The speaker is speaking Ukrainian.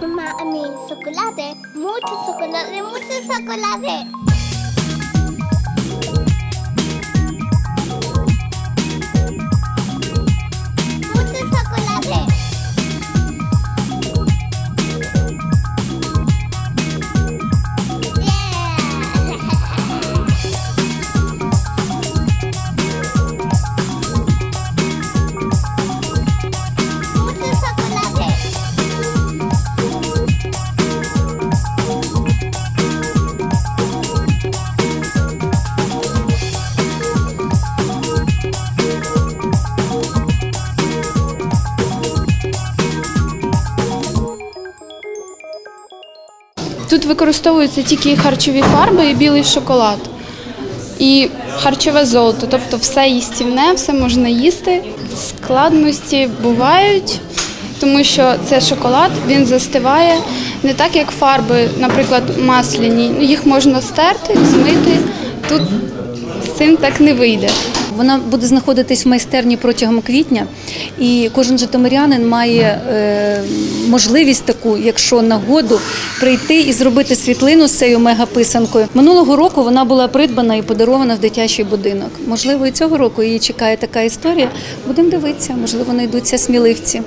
Mamma, a chocolate. Mucho chocolate, mucho chocolate. Тут використовуються тільки харчові фарби і білий шоколад. І харчове золото, тобто все їстівне, все можна їсти. Складності бувають, тому що це шоколад, він застиває не так, як фарби, наприклад, масляні. Їх можна стерти, змити. Тут з цим так не вийде. Вона буде знаходитись в майстерні протягом квітня, і кожен житомирянин має е, можливість таку, якщо нагоду, прийти і зробити світлину з цією мегаписанкою. Минулого року вона була придбана і подарована в дитячий будинок. Можливо, і цього року її чекає така історія. Будемо дивитися, можливо, знайдуться сміливці.